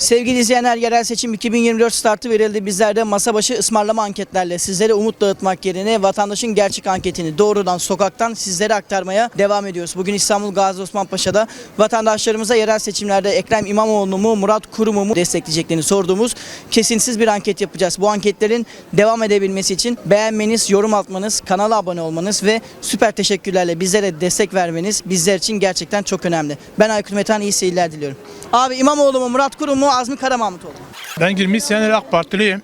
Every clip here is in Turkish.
Sevgili izleyenler yerel seçim 2024 startı verildi. Bizler de masa başı ısmarlama anketlerle sizlere umut dağıtmak yerine vatandaşın gerçek anketini doğrudan sokaktan sizlere aktarmaya devam ediyoruz. Bugün İstanbul Gazi Osman Paşa'da vatandaşlarımıza yerel seçimlerde Ekrem İmamoğlu mu Murat Kurum'u mu destekleyeceklerini sorduğumuz kesinsiz bir anket yapacağız. Bu anketlerin devam edebilmesi için beğenmeniz, yorum atmanız, kanala abone olmanız ve süper teşekkürlerle bizlere destek vermeniz bizler için gerçekten çok önemli. Ben Aykut Metehan iyi seyirler diliyorum. Abi İmamoğlu mu Murat Kurum mu Azmi Karamahmutoğlu mu? Ben 20 senedir AK Partiliyim.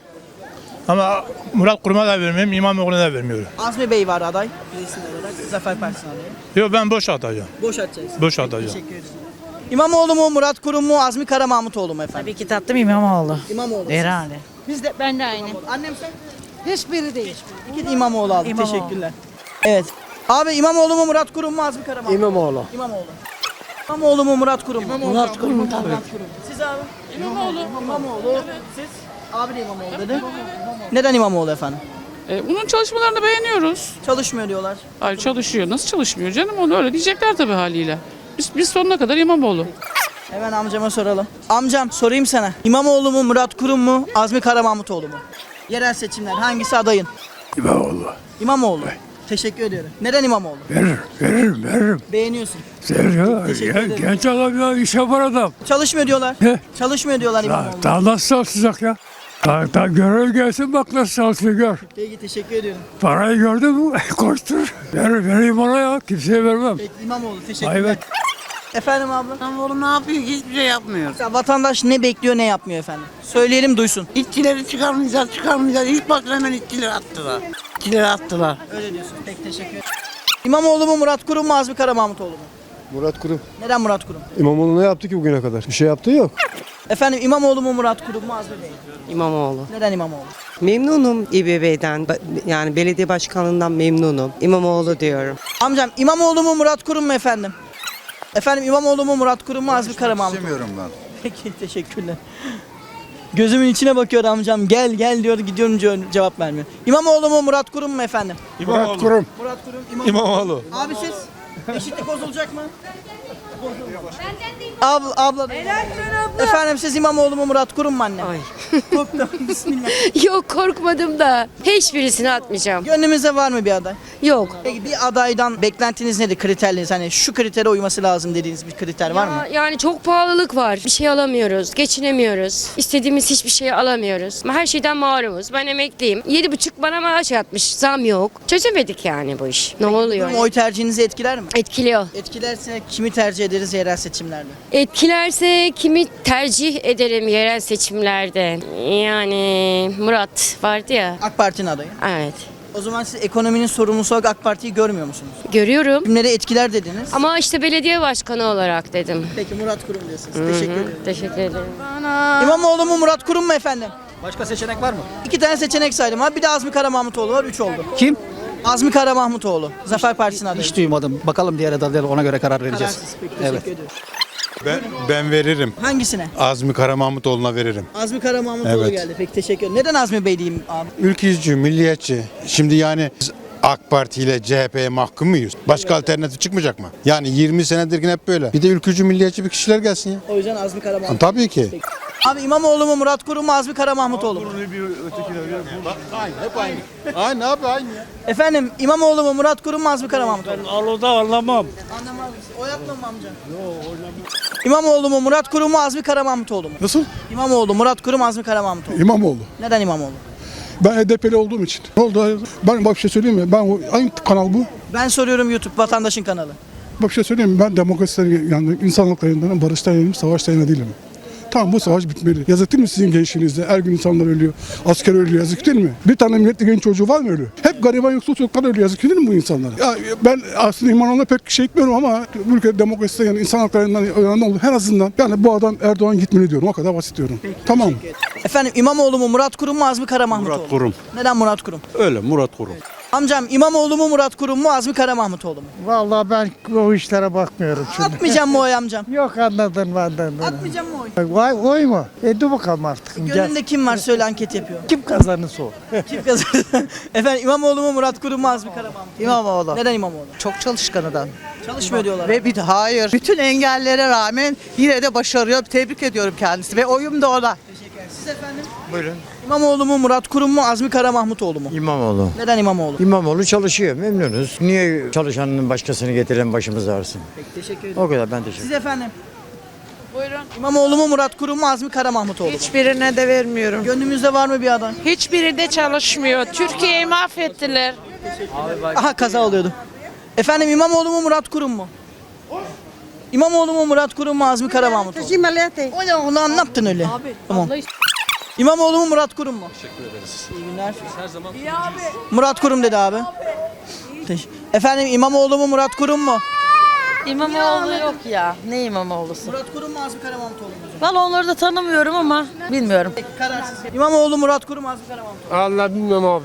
Ama Murat Kurum'a da vermiyorum, İmamoğlu'na da vermiyorum. Azmi Bey var aday. Reisli olarak Zafer Partisi'nin adayı. Yok ben boş adayım. Boş atacaksın. Boş adayım. Teşekkür ederim. İmamoğlu mu Murat Kurum mu Azmi Karamahmutoğlu mu efendim? Tabii ki tatlım İmamoğlu. İmamoğlu. Herhalde. Biz de Ben de aynı. annem sen Hiçbiri değil. iki de İmamoğlu aldık. İmamoğlu. Teşekkürler. Evet. Abi İmamoğlu mu Murat Kurum mu Azmi Karamahmutoğlu? İmamoğlu. İmamoğlu. İmamoğlu mu Murat Kurum mu? Murat Kurum tabii. Murat Kurum. Siz abi? İmamoğlu. İmamoğlu. Siz? Abi de İmamoğlu dedi. Neden İmamoğlu efendim? E, bunun çalışmalarını beğeniyoruz. Çalışmıyor diyorlar. Ay çalışıyor. Nasıl çalışmıyor canım? Onu öyle diyecekler tabii haliyle. Biz, biz sonuna kadar İmamoğlu. Hemen amcama soralım. Amcam sorayım sana. İmamoğlu mu Murat Kurum mu Azmi Karamahmutoğlu mu? Yerel seçimler hangisi adayın? İmamoğlu. İmamoğlu. Teşekkür ediyorum. Neden İmamoğlu? Veririm, veririm, veririm. Beğeniyorsun. Seviyor. Teşekkür Gen- ederim. Genç adam ya, iş yapar adam. Çalışmıyor diyorlar. He. Çalışmıyor diyorlar Daha, İmamoğlu. daha nasıl çalışacak ya? Daha, daha görev gelsin bak nasıl çalışıyor gör. Peki teşekkür ediyorum. Parayı gördün mü? Koştur. Ver, vereyim ona ya. Kimseye vermem. Peki İmamoğlu teşekkürler. Evet. Efendim abla? İmamoğlu ne yapıyor? Hiçbir şey yapmıyor. Mesela vatandaş ne bekliyor ne yapmıyor efendim? Söyleyelim duysun. İşçileri çıkarmayacağız, çıkarmayacağız. İlk başta hemen işçileri attılar. İşçileri attılar. Öyle diyorsun. Peki teşekkür ederim. İmamoğlu mu Murat Kurum mu Azmi Karamahmutoğlu mu? Murat Kurum. Neden Murat Kurum? İmamoğlu ne yaptı ki bugüne kadar? Bir şey yaptığı yok. Efendim İmamoğlu mu Murat Kurum mu Azmi Bey? İmamoğlu. Neden İmamoğlu? Memnunum İBB'den. Yani belediye başkanlığından memnunum. İmamoğlu diyorum. Amcam İmamoğlu mu Murat Kurum mu efendim? Efendim İmamoğlu mu Murat Kurum mu Azmi Karamahmutoğlu? İstemiyorum ben. Peki teşekkürler. Gözümün içine bakıyor amcam. Gel gel diyor gidiyorum diyor, cevap vermiyor. İmamoğlu mu Murat Kurum mu efendim? Murat Kurum. Murat Kurum İmamoğlu. İmamoğlu. Abi siz eşitlik bozulacak mı? Abla, abla Efendim siz İmamoğlu mu Murat Kurum mu anne? Ay. Korktum. Bismillah. Yok korkmadım da hiçbirisini atmayacağım. Gönlümüzde var mı bir aday? Yok. Peki bir adaydan beklentiniz nedir? Kriterleriniz hani şu kritere uyması lazım dediğiniz bir kriter var mı? Ya- Yani çok pahalılık var. Bir şey alamıyoruz, geçinemiyoruz. İstediğimiz hiçbir şeyi alamıyoruz. Her şeyden mahrumuz. Ben emekliyim. Yedi buçuk bana maaş yatmış. Zam yok. Çözemedik yani bu iş. Ne oluyor? Durum oy tercihinizi etkiler mi? Etkiliyor. Etkilerse kimi tercih ederiz yerel seçimlerde? Etkilerse kimi tercih ederim yerel seçimlerde? Yani Murat vardı ya. AK Parti'nin adayı. Evet. O zaman siz ekonominin sorumlusu olarak AK Parti'yi görmüyor musunuz? Görüyorum. Kimleri etkiler dediniz? Ama işte belediye başkanı olarak dedim. Peki Murat Kurum diyorsunuz. Teşekkür ederim. Teşekkür ederim. İmamoğlu mu Murat Kurum mu efendim? Başka seçenek var mı? İki tane seçenek saydım abi. Bir de Azmi Karamahmutoğlu var. Üç oldu. Kim? Azmi Karamahmutoğlu. Zafer Partisi'nin adayı. Hiç duymadım. Bakalım diğer adaylara ona göre karar vereceğiz. Kararsız. Peki, teşekkür Evet. ediyorum. Ben, ben veririm. Hangisine? Azmi Karamahmutoğlu'na veririm. Azmi Karamahmutoğlu Evet. geldi. Peki teşekkür ederim. Neden Azmi Bey diyeyim abi? Ülkücü, milliyetçi. Şimdi yani biz AK Parti ile CHP'ye mahkum muyuz? Başka alternatif çıkmayacak mı? Yani 20 senedir yine hep böyle. Bir de ülkücü, milliyetçi bir kişiler gelsin ya. O yüzden Azmi Karamahmutoğlu. Tabii ki. Abi İmamoğlu mu Murat Kurum mu Azmi Karamahmutoğlu mu? Aynı abi aynı ya. Efendim İmamoğlu mu Murat Kurum mu Azmi Karamahmutoğlu mu? Aloda anlamam. Anlamaz mısın? Oy atma mı amca? Yok İmamoğlu mu Murat Kurum mu Azmi Karamahmutoğlu mu? Nasıl? İmamoğlu, Murat Kurum, Azmi Karamahmutoğlu. İmamoğlu. Neden İmamoğlu? Ben HDP'li olduğum için. Ne oldu? Ben bak bir şey söyleyeyim mi? Ben o- aynı kanal bu. Ben soruyorum YouTube vatandaşın kanalı. Bak bir şey söyleyeyim mi? Ben demokrasiden yani insan haklarından, barıştan yanayım, savaştan yana değilim. Tamam bu savaş bitmeli. Yazık değil mi sizin gençliğinizde? Her gün insanlar ölüyor. Asker ölüyor. Yazık değil mi? Bir tane milletli genç çocuğu var mı ölüyor? Hep gariban yoksul çocuklar ölüyor. Yazık değil mi bu insanlara? Ya ben aslında imanına pek şey etmiyorum ama ülkede demokrasiden yani insan haklarından yana olur. En azından yani bu adam Erdoğan gitmeli diyorum. O kadar basit diyorum. Tamam mı? Efendim İmamoğlu mu Murat Kurum mu Azmi Karamahmutoğlu? Murat Kurum. Neden Murat Kurum? Öyle Murat Kurum. Amcam İmamoğlu mu Murat Kurum mu Azmi Kara Mahmutoğlu mu? Vallahi ben o işlere bakmıyorum şimdi. Atmayacağım mı oy amcam? Yok anladın benden. Atmayacağım mı oy? Vay oy mu? E dur bakalım artık. Gel. Gönlünde kim var söyle anket yapıyor. Kim kazanırsa o. Kim kazanır? Efendim İmamoğlu mu Murat Kurum mu Azmi Kara Mahmutoğlu? İmamoğlu. Neden İmamoğlu? Çok çalışkanıdan. Çalışmıyor diyorlar. Ve bir hayır. Bütün engellere rağmen yine de başarıyor. Tebrik ediyorum kendisi ve oyum da ona. Siz efendim? Buyurun. İmamoğlu mu Murat Kurum mu Azmi Kara Mahmutoğlu mu? İmamoğlu. Neden İmamoğlu? İmamoğlu çalışıyor memnunuz. Niye çalışanın başkasını getiren başımız ağrısın? Peki teşekkür ederim. O kadar ben teşekkür Siz efendim? Buyurun. İmamoğlu mu Murat Kurum mu Azmi Kara Mahmutoğlu mu? Hiçbirine de vermiyorum. Gönlümüzde var mı bir aday? Hiçbiri de çalışmıyor. Türkiye'yi mahvettiler. Aha kaza oluyordu. Efendim İmamoğlu mu Murat Kurum mu? İmamoğlu mu Murat Kurum mu Azmi Kara Mahmutoğlu? O ne ulan ne yaptın öyle? Abi, tamam. İmamoğlu mu Murat Kurum mu? Teşekkür ederiz. İyi günler. Her zaman. İyi abi. Murat Kurum dedi abi. Teş- Efendim İmamoğlu mu Murat Kurum mu? İmamoğlu yok ya. Ne İmamoğlu'su? Murat Kurum mu Azmi Kara Mahmutoğlu mu? Ben onları da tanımıyorum ama bilmiyorum. Kararsız. İmamoğlu Murat Kurum Azmi Kara Mahmutoğlu? Allah bilmem abi.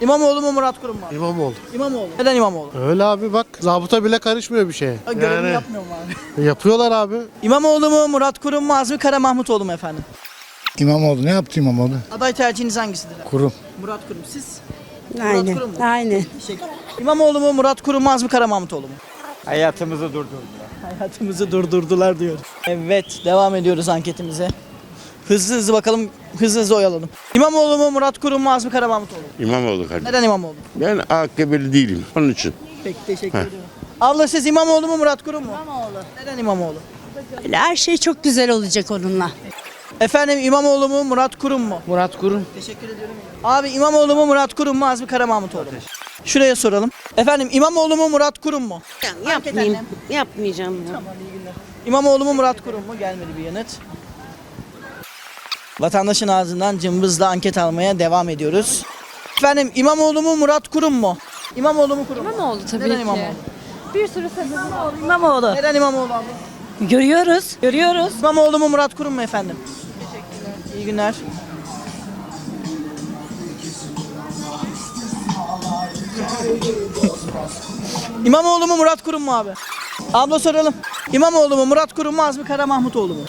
İmamoğlu mu Murat Kurum mu? İmamoğlu. İmamoğlu. Neden İmamoğlu? Öyle abi bak zabıta bile karışmıyor bir şeye. Görevini yapmıyor mu abi? Yapıyorlar abi. İmamoğlu mu Murat Kurum mu Azmi Kara Mahmutoğlu mu efendim? İmamoğlu ne yaptı İmamoğlu? Aday tercihiniz hangisidir? Kurum. Murat Kurum. Siz? Murat Kurum mu? Aynen. Teşekkür. İmamoğlu mu Murat Kurum mu Azmi Kara Mahmutoğlu mu? Hayatımızı durdurdular. Hayatımızı durdurdular diyor. Evet devam ediyoruz anketimize. Hızlı hızlı bakalım hızlı hızlı oyalalım. İmamoğlu mu Murat Kurum mu Azmi Kara Mahmutoğlu mu? İmamoğlu kardeşim. Neden İmamoğlu? Ben AKP'li değilim onun için. Peki teşekkür ediyorum. Abla siz İmamoğlu mu Murat Kurum mu? İmamoğlu. Neden İmamoğlu? Her şey çok güzel olacak onunla. Efendim İmamoğlu mu Murat Kurum mu? Murat Kurum. Teşekkür ediyorum. Abi İmamoğlu mu Murat Kurum mu Azmi Kara Mahmutoğlu mu? Şuraya soralım. Efendim İmamoğlu mu Murat Kurum mu? Yapmayayım. Yapmayacağım. İmamoğlu mu Murat Kurum mu? Gelmedi bir yanıt. Vatandaşın ağzından cımbızla anket almaya devam ediyoruz. Efendim İmamoğlu mu Murat Kurum mu? İmamoğlu mu Kurum mu? İmamoğlu tabii Neden ki. İmamoğlu? Bir sürü sebebi var. İmamoğlu. Neden İmamoğlu abla? Görüyoruz. Görüyoruz. İmamoğlu mu Murat Kurum mu efendim? İyi günler. İmamoğlu mu Murat Kurum mu abi? Abla soralım. İmamoğlu mu Murat Kurum mu Azmi Kara Mahmutoğlu mu?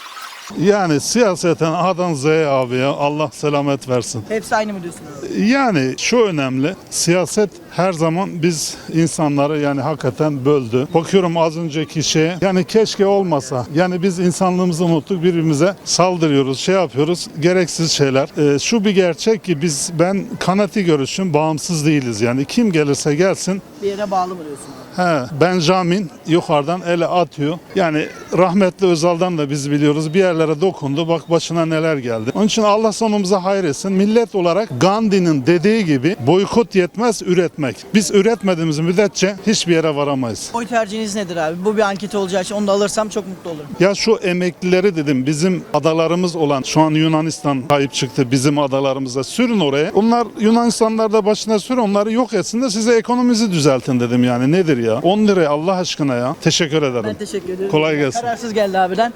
Yani siyaseten A'dan Z'ye abi ya Allah selamet versin. Hepsi aynı mı diyorsun abi? Yani şu önemli. Siyaset her zaman biz insanları yani hakikaten böldü. Bakıyorum az önceki şeye yani keşke olmasa. Yani biz insanlığımızı unuttuk birbirimize saldırıyoruz şey yapıyoruz gereksiz şeyler. Ee, şu bir gerçek ki biz ben kanati görüşüm bağımsız değiliz yani kim gelirse gelsin Bir yere bağlı mı diyorsun? He, Benjamin yukarıdan ele atıyor. Yani rahmetli Özal'dan da biz biliyoruz bir yerlere dokundu bak başına neler geldi. Onun için Allah sonumuza hayır etsin. Millet olarak Gandhi'nin dediği gibi boykot yetmez üretmek. Biz üretmediğimiz müddetçe hiçbir yere varamayız. Oy tercihiniz nedir abi? Bu bir anket olacağı için onu da alırsam çok mutlu olurum. Ya şu emeklileri dedim bizim adalarımız olan şu an Yunanistan sahip çıktı bizim adalarımıza sürün oraya. Onlar Yunanistanlar da başına sür onları yok etsin de size ekonomimizi düzeltin dedim yani nedir ya? 10 liraya Allah aşkına ya. Teşekkür ederim. Ben teşekkür ederim. Kolay gelsin. Kararsız geldi abiden.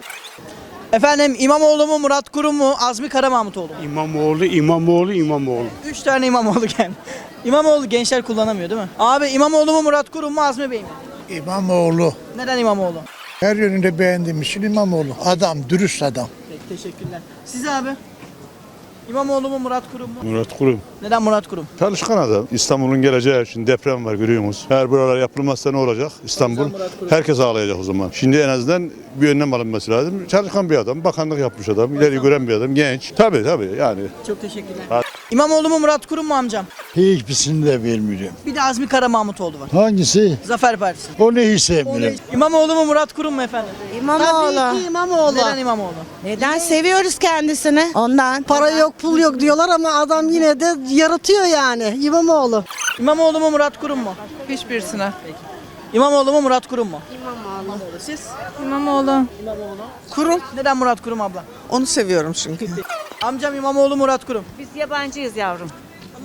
Efendim İmamoğlu mu Murat Kurum mu Azmi Kara Mahmutoğlu mu? İmamoğlu, İmamoğlu, İmamoğlu. Üç tane İmamoğlu geldi. İmamoğlu gençler kullanamıyor değil mi? Abi İmamoğlu mu Murat Kurum mu Azmi Bey mi? İmamoğlu. Neden İmamoğlu? Her yönünde beğendiğim için İmamoğlu. Adam, dürüst adam. Peki teşekkürler. Siz abi? İmamoğlu mu Murat Kurum mu? Murat Kurum. Neden Murat Kurum? Çalışkan adam. İstanbul'un geleceği için deprem var görüyorsunuz. Eğer buralar yapılmazsa ne olacak? İstanbul. Herkes ağlayacak o zaman. Şimdi en azından bir önlem alınması lazım. Çalışkan bir adam, bakanlık yapmış adam, ileri gören bir adam, genç. Tabii tabii yani. Çok teşekkürler. İmamoğlu mu Murat Kurum mu amcam? Hiçbirisini de bilmiyorum. Bir de Azmi Kara Mahmutoğlu var. Hangisi? Zafer Partisi. O neyi sevmiyorum. İmamoğlu mu Murat Kurum mu efendim? İmamoğlu. İmamoğlu. Neden İmamoğlu? Neden seviyoruz kendisini? Ondan. Para yok pul yok diyorlar ama adam yine de yaratıyor yani. İmamoğlu. İmamoğlu mu Murat Kurum mu? Hiçbirisine. İmamoğlu mu Murat Kurum mu? İmamoğlu. Siz? İmamoğlu. Kurum. Neden Murat Kurum abla? Onu seviyorum çünkü. Amcam İmamoğlu Murat Kurum. Biz yabancıyız yavrum.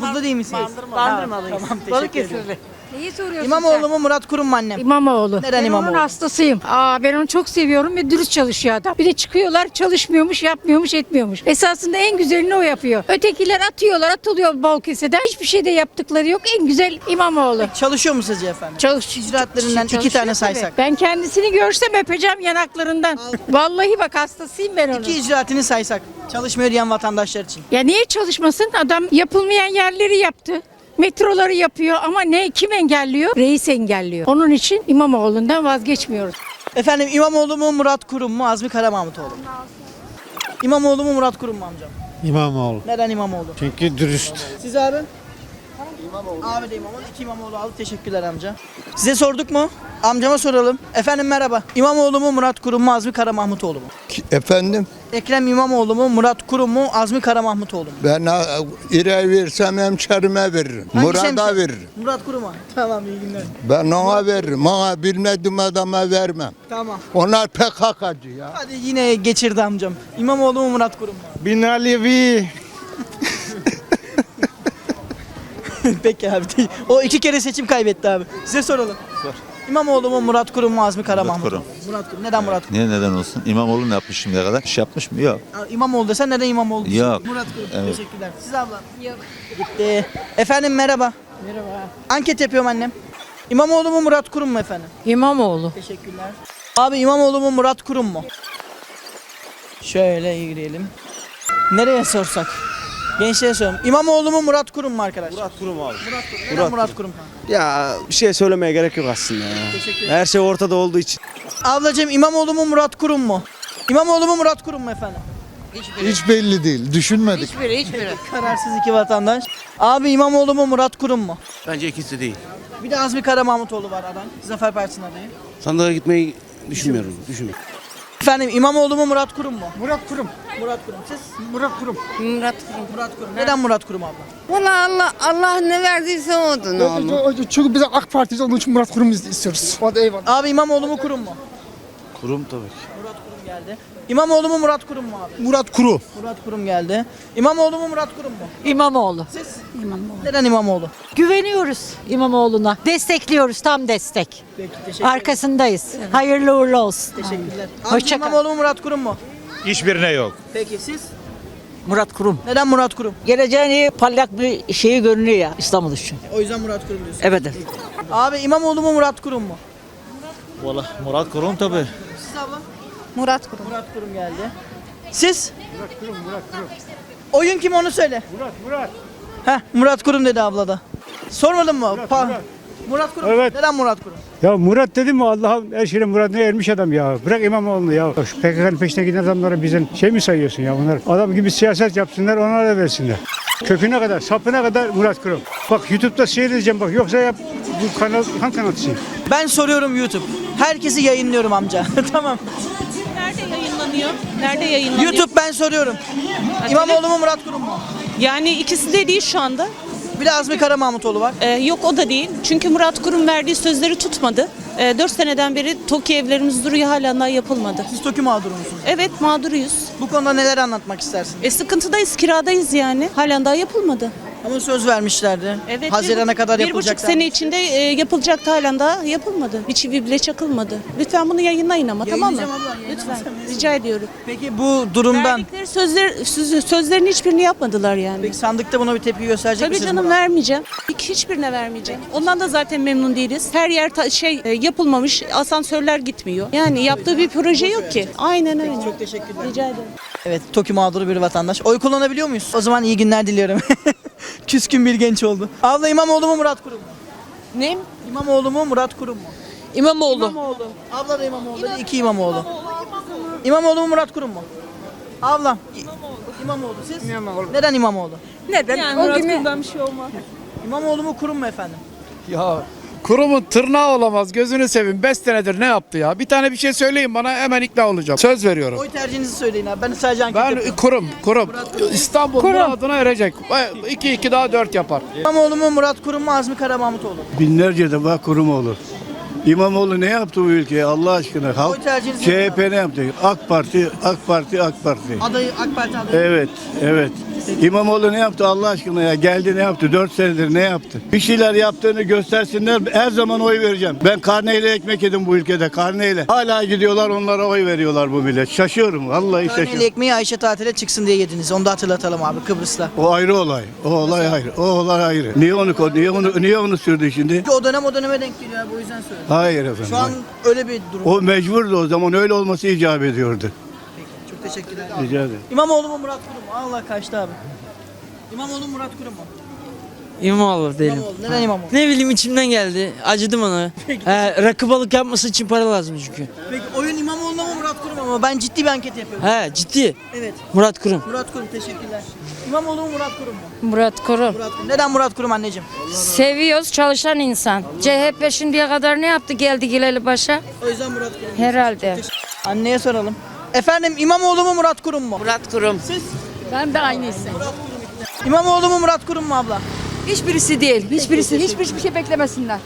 Burada değil misiniz? Bandırmalıyız. Tamam teşekkür ederim. Neyi soruyorsun İmamoğlu mu Murat Kurum mu annem? İmamoğlu. Neden ben İmamoğlu? onun hastasıyım. Aa, ben onu çok seviyorum ve dürüst çalışıyor adam. Bir de çıkıyorlar çalışmıyormuş, yapmıyormuş, etmiyormuş. Esasında en güzelini o yapıyor. Ötekiler atıyorlar, atılıyor bol keseden. Hiçbir şey de yaptıkları yok. En güzel İmamoğlu. Çalışıyor mu sizce efendim? Çalış, İcraatlerinden iki tane tabii. saysak. Ben kendisini görsem öpeceğim yanaklarından. Vallahi bak hastasıyım ben onun. İki icraatini saysak. Çalışmıyor diyen vatandaşlar için. Ya niye çalışmasın? Adam yapılmayan yerleri yaptı. Metroları yapıyor ama ne kim engelliyor? Reis engelliyor. Onun için İmamoğlu'ndan vazgeçmiyoruz. Efendim İmamoğlu mu Murat Kurum mu Azmi Karamahmutoğlu mu? İmamoğlu mu Murat Kurum mu amcam? İmamoğlu. Neden İmamoğlu? Çünkü dürüst. Siz abi? İmamoğlu. Abi de İmamoğlu. İki İmamoğlu aldık. Teşekkürler amca. Size sorduk mu? Amcama soralım. Efendim merhaba. İmamoğlu mu Murat Kurum mu Azmi Karamahmutoğlu mu? Efendim Ekrem İmamoğlu mu Murat Kurum mu Azmi Karamahmutoğlu mu? ben İre versem hemşerime veririm. Hangi Murat'a şemsiye? veririm. Murat Kurum'a. Tamam iyi günler. Ben ona veririm. Ona bilmediğim adama vermem. Tamam. Onlar PKK'cı ya. Hadi yine geçirdi amcam. İmamoğlu mu Murat Kurum mu? Bin Alevi. Peki abi. O iki kere seçim kaybetti abi. Size soralım. Sor. İmamoğlu mu Murat Kurum mu Azmi Karamahmutoğlu? Kurum. Murat Kurum. Neden Murat Kurum? Niye neden olsun? İmamoğlu ne yapmış şimdiye kadar? İş yapmış mı? Yok. Aa, İmamoğlu desen neden İmamoğlu? diyorsun? Yok. Murat Kurum. Evet. Teşekkürler. Siz abla? Yok. Gitti. Efendim merhaba. Merhaba. Anket yapıyorum annem. İmamoğlu mu Murat Kurum mu efendim? İmamoğlu. Teşekkürler. Abi İmamoğlu mu Murat Kurum mu? Şöyle yürüyelim. Nereye sorsak? Gençlere soralım. İmamoğlu mu Murat Kurum mu arkadaş? Murat Kurum abi. Murat Kurum. Neden Murat, Kurum kanka? Ya bir şey söylemeye gerek yok aslında ya. Teşekkür Her şey ortada olduğu için. Ablacığım İmamoğlu mu Murat Kurum mu? İmamoğlu mu Murat Kurum mu efendim? Hiç belli değil. Düşünmedik. Kararsız iki vatandaş. Abi İmamoğlu mu Murat Kurum mu? Bence ikisi değil. Bir de Azmi Kara Mahmutoğlu var aday. Zafer Partisi'nin adayı. Sandığa gitmeyi düşünmüyorum. Düşünmüyorum. Efendim İmamoğlu mu Murat Kurum mu? Murat Kurum. Murat Kurum. Siz? Murat Kurum. Murat Murat Kurum. Neden Murat Kurum abla? Valla Allah, Allah ne verdiyse odur Çünkü biz AK Parti'yiz onun için Murat Kurum istiyoruz. Hadi eyvallah. Abi İmamoğlu mu Kurum mu? Kurum tabii ki. Murat Kurum geldi. İmamoğlu mu Murat Kurum mu abi? Murat Kuru. Murat Kurum geldi. İmamoğlu mu Murat Kurum mu? İmamoğlu. Siz? Neden İmamoğlu? Güveniyoruz İmamoğlu'na. Destekliyoruz tam destek. Peki teşekkür. Arkasındayız. Hayırlı uğurlu olsun. Teşekkürler. Abi Hoşça kal. İmamoğlu mu Murat Kurum mu? Hiçbirine yok. Peki siz? Murat Kurum. Neden Murat Kurum? Geleceğin iyi parlak bir şeyi görünüyor ya İstanbul için. O yüzden Murat Kurum diyorsun. Evet. Abi İmamoğlu mu Murat Kurum mu? Valla Murat Kurum tabii. Siz abla? Murat Kurum. Murat Kurum geldi. Siz? Murat Kurum, Murat Kurum. Oyun kim onu söyle. Murat, Murat. Heh, Murat Kurum dedi abla da. Sormadın mı? Murat, Murat. Kurum. Evet. Neden Murat Kurum? Ya Murat dedim mi Allah'ım her şeyin Murat'ına ermiş adam ya. Bırak İmamoğlu'nu ya. Şu PKK'nın peşine giden adamlara bizim şey mi sayıyorsun ya bunlar? Adam gibi siyaset yapsınlar ona da versinler. Köküne kadar, sapına kadar Murat Kurum. Bak YouTube'da seyredeceğim bak. Yoksa ya bu kanal, hangi kanalısın? Ben soruyorum YouTube. Herkesi yayınlıyorum amca. tamam. Yayınlanıyor? Nerede yayınlanıyor? YouTube ben soruyorum. İmamoğlu mu Murat Kurum mu? Yani ikisi de değil şu anda. Bir de Azmi Kara Mahmutoğlu var. Ee, yok o da değil. Çünkü Murat Kurum verdiği sözleri tutmadı. Ee, 4 seneden beri TOKİ evlerimiz duruyor hala daha yapılmadı. Siz TOKİ mağduru musunuz? Evet mağduruyuz. Bu konuda neler anlatmak istersin? E sıkıntıdayız, kiradayız yani. Halen daha yapılmadı. Ama söz vermişlerdi. Evet. Haziran'a bir, kadar Bir buçuk yapılacak. sene içinde e, yapılacaktı halen daha yapılmadı. Bir çivi bile çakılmadı. Lütfen bunu yayınlayın ama tamam mı? Abla, Lütfen. Rica ediyorum. Peki bu durumdan Verdikleri sözler, söz- sözlerin hiçbirini yapmadılar yani. Peki sandıkta buna bir tepki gösterecek Tabii misiniz? canım Murat? vermeyeceğim. Hiç- Hiçbirine vermeyeceğim. Ondan da zaten memnun değiliz. Her yer ta- şey e, yapılmamış, asansörler gitmiyor. Yani yaptığı bir proje yok ki. Aynen öyle. Çok teşekkürler. Rica ederim. Evet, TOKİ mağduru bir vatandaş. Oy kullanabiliyor muyuz? O zaman iyi günler diliyorum. Küskün bir genç oldu. Abla İmamoğlu mu Murat Kurum mu? Ne? İmamoğlu mu Murat Kurum mu? İmamoğlu. İmamoğlu. Abla da İmamoğlu. dedi, iki İmamoğlu. İmamoğlu mu Murat Kurum mu? Ablam. İmamoğlu. İmamoğlu. Siz? İmamoğlu. Neden İmamoğlu? Neden? Yani Murat Kurum'dan bir şey olmaz. İmamoğlu mu Kurum mu efendim? Ya kurumun tırnağı olamaz gözünü seveyim. 5 senedir ne yaptı ya? Bir tane bir şey söyleyin bana hemen ikna olacağım. Söz veriyorum. Oy tercihinizi söyleyin abi. Ben sadece anket Ben yapıyorum. kurum, kurum. İstanbul muradına erecek. 2 2 daha 4 yapar. İmamoğlu mu Murat Kurum mu Azmi Kara Mahmutoğlu? Binlerce de var Kurumoğlu. İmamoğlu ne yaptı bu ülkeye Allah aşkına? Halk tercihiniz CHP ne yaptı? AK Parti, AK Parti, AK Parti. Adayı AK Parti adayı. Evet, evet. İmamoğlu ne yaptı Allah aşkına ya? Geldi ne yaptı? Dört senedir ne yaptı? Bir şeyler yaptığını göstersinler. Her zaman oy vereceğim. Ben karneyle ekmek yedim bu ülkede, karneyle. Hala gidiyorlar onlara oy veriyorlar bu millet. Şaşıyorum, vallahi Karneli şaşıyorum. ekmeği Ayşe tatile çıksın diye yediniz. Onu da hatırlatalım abi Kıbrıs'ta. O ayrı olay. O olay ayrı. O olay ayrı. Niye onu ko- niye onu niye onu sürdü şimdi? Çünkü o dönem o döneme denk geliyor abi o yüzden söylüyorum. Hayır efendim. Şu an öyle bir durum. O mecburdu o zaman öyle olması icap ediyordu. Çok teşekkürler. Rica ederim. İmamoğlu mu Murat Kurum mu? Allah kaçtı abi. İmamoğlu mu Murat Kurum mu? İmamoğlu değilim. İmamoğlu. Neden İmamoğlu? Ne bileyim içimden geldi. Acıdım ona. He, rakı balık yapması için para lazım çünkü. Peki oyun İmamoğlu'na mı Murat Kurum'a mı? Ben ciddi bir anket yapıyorum. He ciddi. Evet. Murat Kurum. Murat Kurum teşekkürler. İmamoğlu mu Murat Kurum mu? Murat Kurum. Murat Kurum. Neden Murat Kurum anneciğim? Seviyoruz çalışan insan. CHP şimdiye kadar ne yaptı geldi geleli başa? O yüzden Murat Kurum. Herhalde. Anneye soralım. Efendim İmamoğlu mu Murat Kurum mu? Murat Kurum. Siz? Ben de aynısı. İmamoğlu mu Murat Kurum mu abla? Hiçbirisi değil. Hiçbirisi. Hiçbir şey beklemesinler.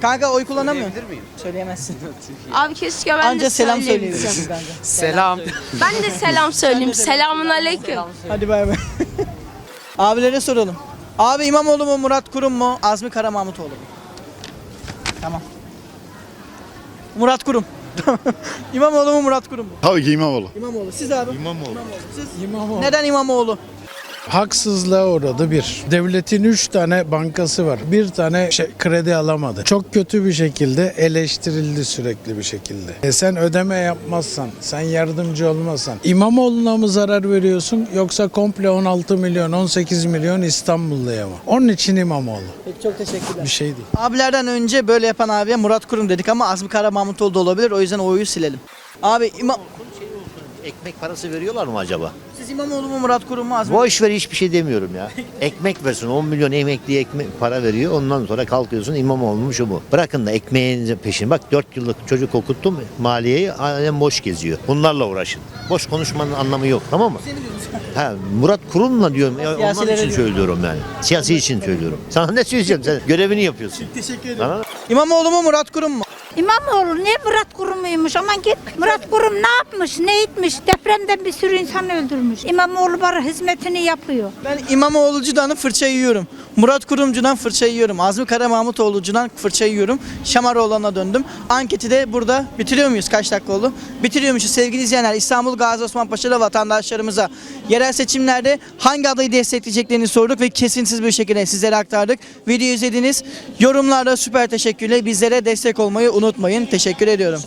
Kanka oy kullanamıyor. Söyleyemezsin. Abi keşke ben Anca selam söyleyebilirsin kanka. Selam. Ben de selam söyleyeyim. Selamun aleyküm. Hadi bay bay. Abilere soralım. Abi İmamoğlu mu Murat Kurum mu? Azmi Kara Mahmutoğlu mu? Tamam. Murat Kurum. İmamoğlu mu Murat Kurum mu? Tabii ki İmamoğlu. İmamoğlu. Siz abi? İmamoğlu. Siz? İmamoğlu. Neden İmamoğlu? Haksızlığa uğradı bir. Devletin üç tane bankası var. Bir tane şey, kredi alamadı. Çok kötü bir şekilde eleştirildi sürekli bir şekilde. E sen ödeme yapmazsan, sen yardımcı olmazsan İmamoğlu'na mı zarar veriyorsun yoksa komple 16 milyon, 18 milyon İstanbulluya mı? Onun için İmamoğlu. Peki çok teşekkürler. Bir şey değil. Abilerden önce böyle yapan abiye Murat Kurum dedik ama Azmi Kara Mahmutoğlu da olabilir. O yüzden o oyu silelim. Abi İma... Ekmek parası veriyorlar mı acaba? siz İmamoğlu mu Murat Kurum mu Azmi? Boş ver hiçbir şey demiyorum ya. Ekmek versin 10 milyon emekliye ekmek para veriyor. Ondan sonra kalkıyorsun İmamoğlu mu şu bu. Bırakın da ekmeğinizin peşini. Bak 4 yıllık çocuk okuttum maliyeyi aynen boş geziyor. Bunlarla uğraşın. Boş konuşmanın anlamı yok tamam mı? Ha, Murat Kurum'la diyorum. Ya, onlar için diyorum. söylüyorum yani. Siyasi için söylüyorum. Sana ne söyleyeceğim? Sen görevini yapıyorsun. Teşekkür ederim. Mı? İmamoğlu mu Murat Kurum mu? İmamoğlu ne Murat Kurum'uymuş aman git. Murat Kurum ne yapmış ne etmiş depremden bir sürü insan öldürmüş. İmamoğlu bana hizmetini yapıyor. Ben İmamoğlu'cudan fırça yiyorum. Murat Kurumcu'dan fırça yiyorum. Azmi Kara Mahmutoğlu'cudan fırça yiyorum. Şamaroğlan'a döndüm. Anketi de burada bitiriyor muyuz? Kaç dakika oldu? Bitiriyormuşuz sevgili izleyenler. İstanbul Gazi Osman Paşa'da vatandaşlarımıza yerel seçimlerde hangi adayı destekleyeceklerini sorduk ve kesintisiz bir şekilde sizlere aktardık. Video izlediniz. Yorumlarda süper teşekkürler. Bizlere destek olmayı unutmayın. Teşekkür ediyorum.